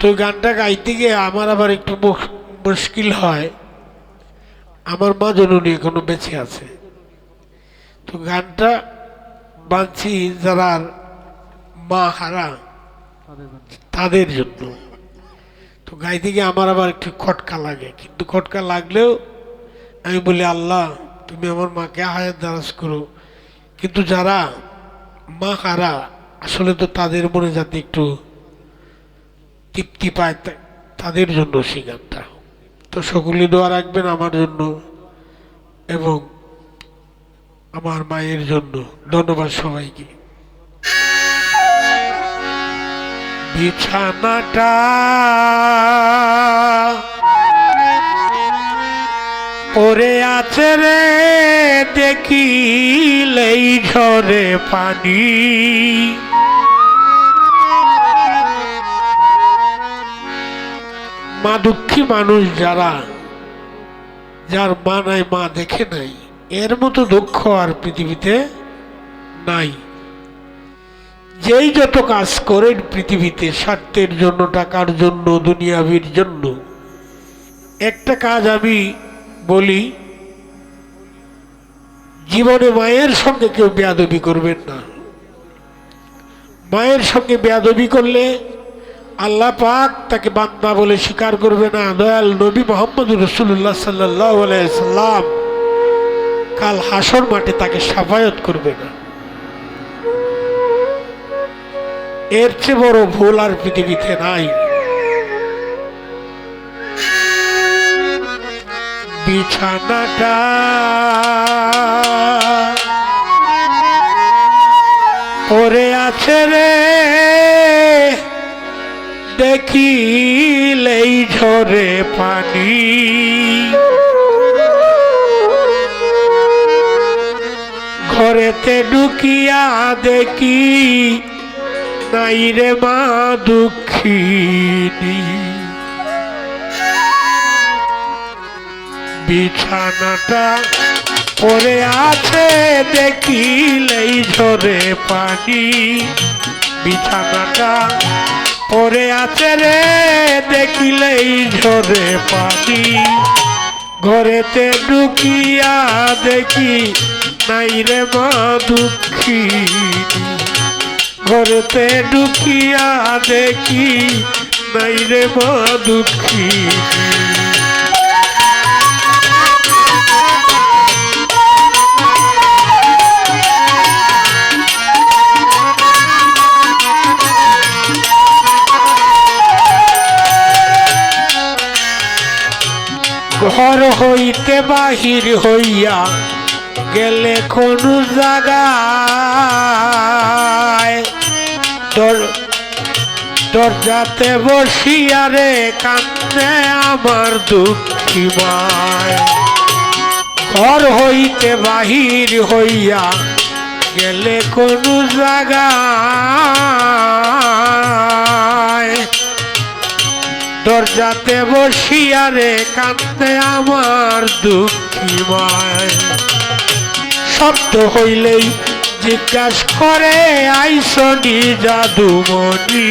তো গানটা গাইতে গিয়ে আমার আবার একটু মুশ- মুশকিল হয়। আমার মা জননী এখনও বেঁচে আছে। তো গানটা বাঁচি যারা মা হারা, তাদের জন্য। তো গাইতে গিয়ে আমার আবার একটু খটকা লাগে। কিন্তু খটকা লাগলেও আমি বলি, আল্লাহ, তুমি আমার মাকে হায়াত দারাজ করো। কিন্তু যারা মা হারা, আসলে তো তাদের মনে যাতে একটু তৃপ্তি পায় তাদের জন্য সেই গানটা তো সকলে দোয়া রাখবেন আমার জন্য এবং আমার মায়ের জন্য। ধন্যবাদ সবাইকে। বিছানাটা পরে আছে রে, দেখিলেই ঝরে পানি। মা দুঃখী মানুষ যারা, যার মা নাই, মা দেখে নাই, এর মতো দুঃখ আর পৃথিবীতে নাই। যেই যত কাজ করেন পৃথিবীতে, স্বার্থের জন্য, টাকার জন্য দুনিয়াবির জন্য, একটা কাজ আমি বলি, জীবনে মায়ের সঙ্গে কেউ বেয়াদবি করবেন না। মায়ের সঙ্গে বেয়াদবি করলে আল্লাহ পাক তাকে বান্দা বলে স্বীকার করবে না। দয়াল নবী মোহাম্মদ রসুল্লাহ সাল্লাহ সাল্লাম কাল হাসর মাঠে তাকে সাফায়ত করবে না। এর চেয়ে বড় ভুল আর পৃথিবীতে নাই। বিছানাটা পরে আছে রে। দেখিলেই ঝরে পানি। ঘরেতে ঢুকিয়া দেখি, নাই রে মা দুঃখিনী। বিছানাটা পরে আছে, দেখিলেই ঝরে পানি। বিছানাটা পরে আছে রে, দেখিলেই ঝরে পানি ঘরেতে ঢুকিয়া দেখি, নাই রে মা দুঃখী। ঘরেতে ঢুকিয়া দেখি, নাই রে মা দুঃখিনী ঘর হইতে বাহির হইয়া গেলে কোন জায়গায় দর- দরজাতে বসিয়া রে কান্দে আমার দুঃখী মায়। ঘর হইতে বাহির হইয়া গেলে কোন জায়গায় দরজাতে বসিয়া রে কাঁদতে আমার দুঃখী মায়। শব্দ হইলেই জিজ্ঞাস করে আইসনি জাদুমণি।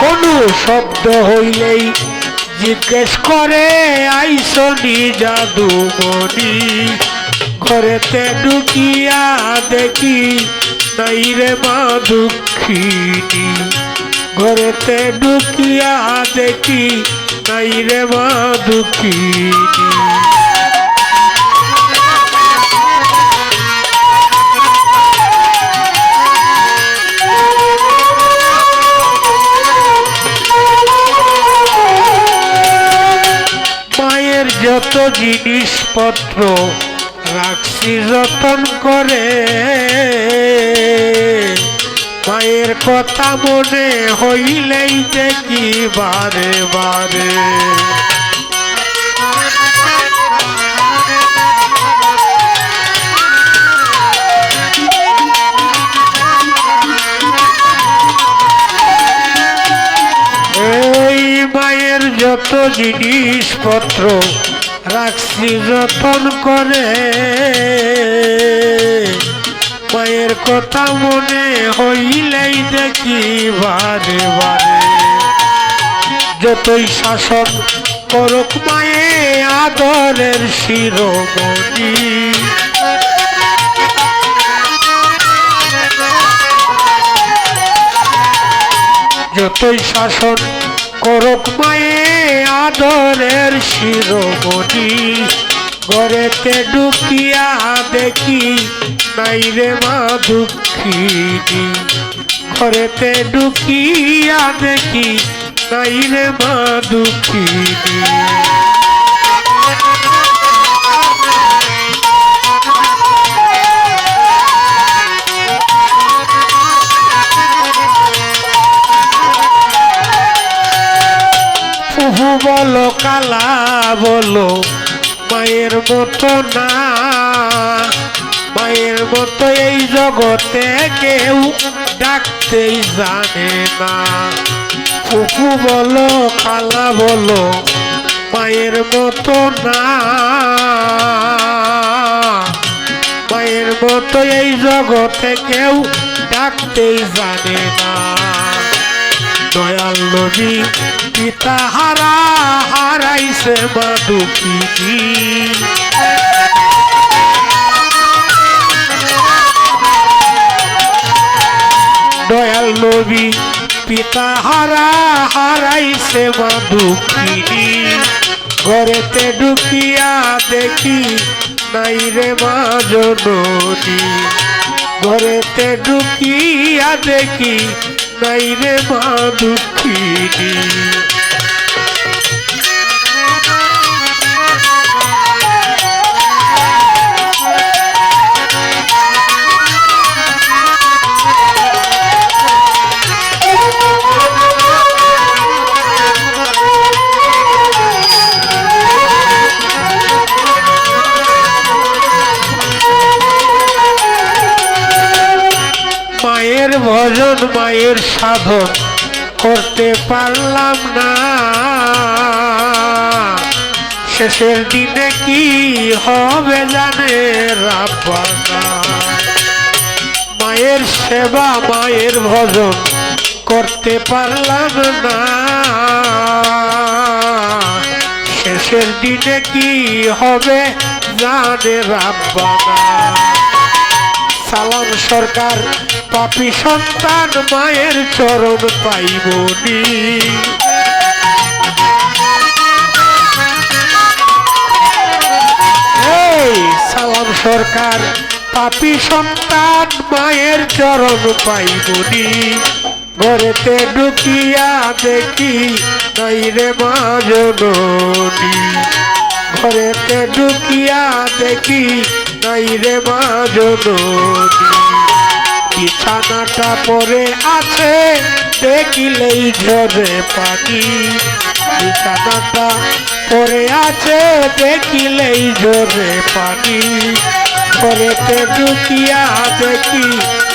কোনো শব্দ হইলেই জিজ্ঞেস করে আইসনি জাদুমণি। ঘরেতে ঢুকিয়া দেখি নাই রে মা দুঃখিনী ঘরেতে ঢুকিয়া দেখি নাই রে মা দুঃখিনী মায়ের যত জিনিসপত্র রাখছি যতন করে। মায়ের কথা মনে হইলেই দেখি বারে বারে। মায়ের যত জিনিসপত্র রাখছি যতন করে। কথা মনে হইলেই দেখি বারে বারে। যতই শাসন করুক মায়ে আদরের শিরোমণি। যতই শাসন করুক মায়ে আদরের শিরোমণি। ঘরেতে ঢুকিয়া দেখি নাই রে মা দুঃখিনী। ঘরেতে ঢুকিয়া দেখি নাই রে মা দুঃখিনী। বলো, কালা বলো, মায়ের মতো না মতো এই জগতে কেউ ডাকতেই জানে না। ফুফু বলো কালা বলো, মায়ের মতো না। মায়ের মতো এই জগতে কেউ ডাকতেই জানে না। দয়াল নবী, পিতা হারা, হারাইছে মা নবী, পিতা হারা হারাইছে মা দুঃখিনী ঘরেতে ঢুকিয়া দেখি, নাই রে মা জননী। ঘরেতে ঢুকিয়া দেখি, নাই রে মা দুঃখিনী। ভজন মায়ের সাধন করতে পারলাম না। শেষের দিনে কি হবে জানে মায়ের সেবা, মায়ের ভজন করতে পারলাম না। শেষের দিনে কি হবে জানে রাব্বানা? সালাম সরকার পাপি সন্তান মায়ের চরণ পাইবনি। সালাম সরকার, পাপি সন্তান মায়ের চরণ পাইবনি। ঘরেতে ঢুকিয়া দেখি, নাই রে মা জননী। ঘরেতে ঢুকিয়া দেখি, নাই রে মা জননী। বিছানাটা পরে আছে, দেখিলেই ঝরে পানি বিছানাটা পরে আছে, দেখিলেই ঝরে পানি ঘরেতে ঢুকিয়া দেখি,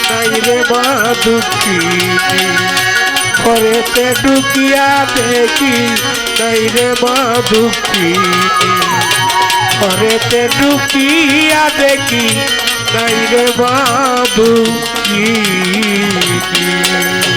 নাই রে মা দুঃখিনী ঘরেতে ঢুকিয়া দেখি, নাই রে মা দুঃখিনী ঘরেতে ঢুকিয়া দেখি, নাই রে মা দুঃখিনী